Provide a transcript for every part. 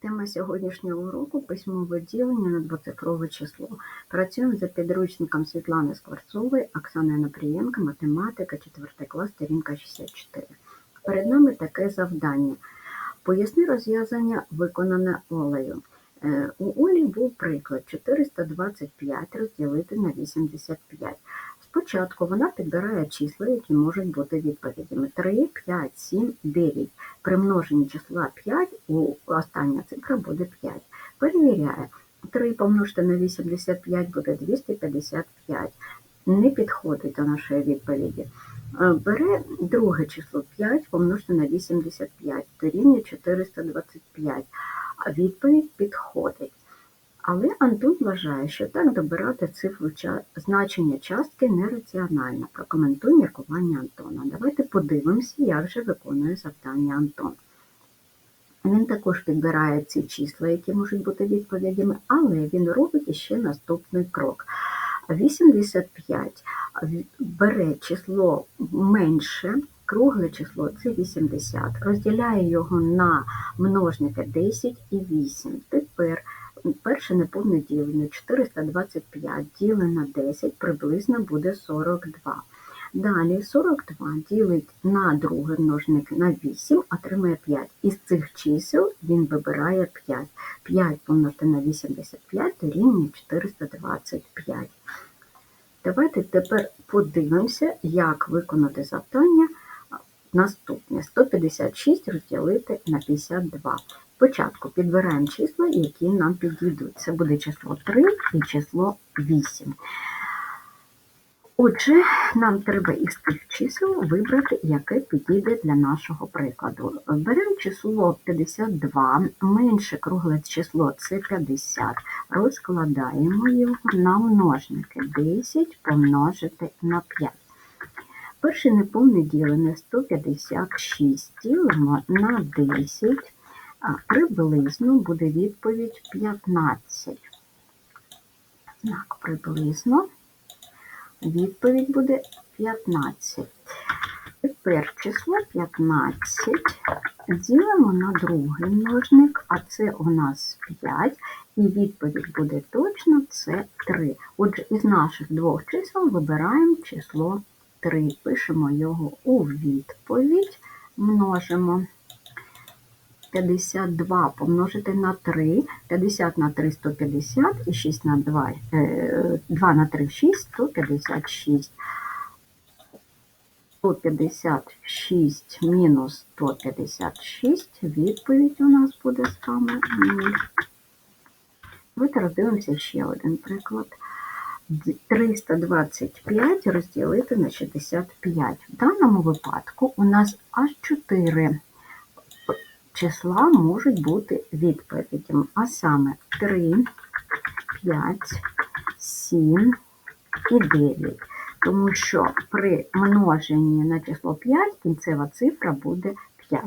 Тема сьогоднішнього уроку письмове ділення на двоцифрове число. Працюємо за підручником Світлани Скворцової, Оксани Напрієнка, математика, 4 клас, сторінка 64. Перед нами таке завдання. Поясни розв'язання, виконане Олею. Е, У Олі був приклад 425 розділити на 85. Спочатку вона підбирає числа, які можуть бути відповідями. 3, 5, 7, 9. При множенні числа 5 у остання цифра буде 5. Перевіряє. 3 помножити на 85 буде 255. Не підходить до нашої відповіді. Е, Бере друге число 5 помножити на 85, дорівнює 425. А відповідь підходить. Але Антон вважає, що так добирати цифру значення частки нераціонально. Прокоментуй міркування Антона. Давайте подивимося, як же виконує завдання Антон. Він також підбирає ці числа, які можуть бути відповідями, але він робить іще наступний крок. 85 бере число менше, кругле число це 80, розділяє його на множники 10 і 8. Тепер перше неповне ділення 425 ділено на 10 приблизно буде 42. Далі 42 ділить на другий множник на 8, отримає 5. Із цих чисел він вибирає 5. 5 помножити на 85 дорівнює 425. Давайте тепер подивимося, як виконати завдання наступне. 156 розділити на 52. Спочатку підбираємо числа, які нам підійдуть. Це буде число 3 і число 8. Отже, нам треба із тих чисел вибрати, яке підійде для нашого прикладу. Беремо число 52, менше кругле число це 50. Розкладаємо його на множники 10 помножити на 5. Перше неповне ділене 156 ділимо на 10, а приблизно буде відповідь 15. Знак приблизно. Відповідь буде 15. Тепер число 15 ділимо на другий множник, а це у нас 5, і відповідь буде точно це 3. Отже, із наших двох чисел вибираємо число 3. Пишемо його у відповідь, множимо. 52 помножити на 3, 50 на 3 – 150, і 6 на 2, 2 на 3 – 6, 156. 156 мінус 156, відповідь у нас буде саме 0. Давайте роздивимося ще один приклад. 325 розділити на 65. В даному випадку у нас аж 4 числа можуть бути відповідями, а саме 3, 5, 7 і 9. Тому що при множенні на число 5 кінцева цифра буде 5.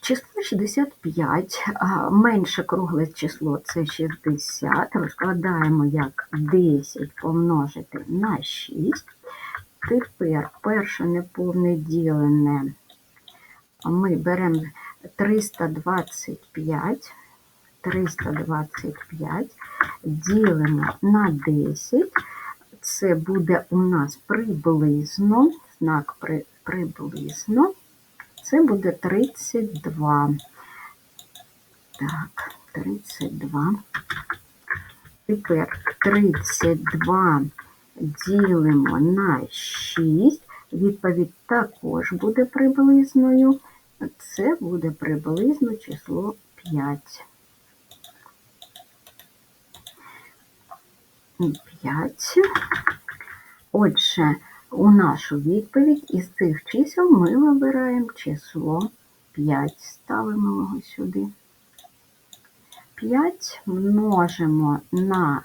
Число 65, менше кругле число це 60. Розкладаємо як 10 помножити на 6. Тепер перше неповне ділене ми беремо 325, 325 ділимо на 10. Це буде у нас приблизно, знак при, приблизно, це буде 32. Так, 32. Тепер 32 ділимо на 6. Відповідь також буде приблизною. Це буде приблизно число 5. 5. Отже, у нашу відповідь із цих чисел ми вибираємо число 5. Ставимо його сюди. 5 множимо на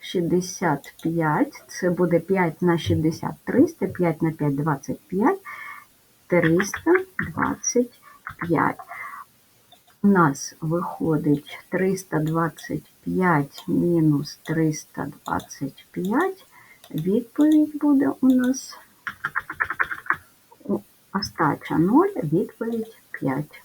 65, це буде 5 на 60, 300, 5 на 5, 25, 325. У нас виходить 325 мінус 325. Відповідь буде у нас остача 0, відповідь 5.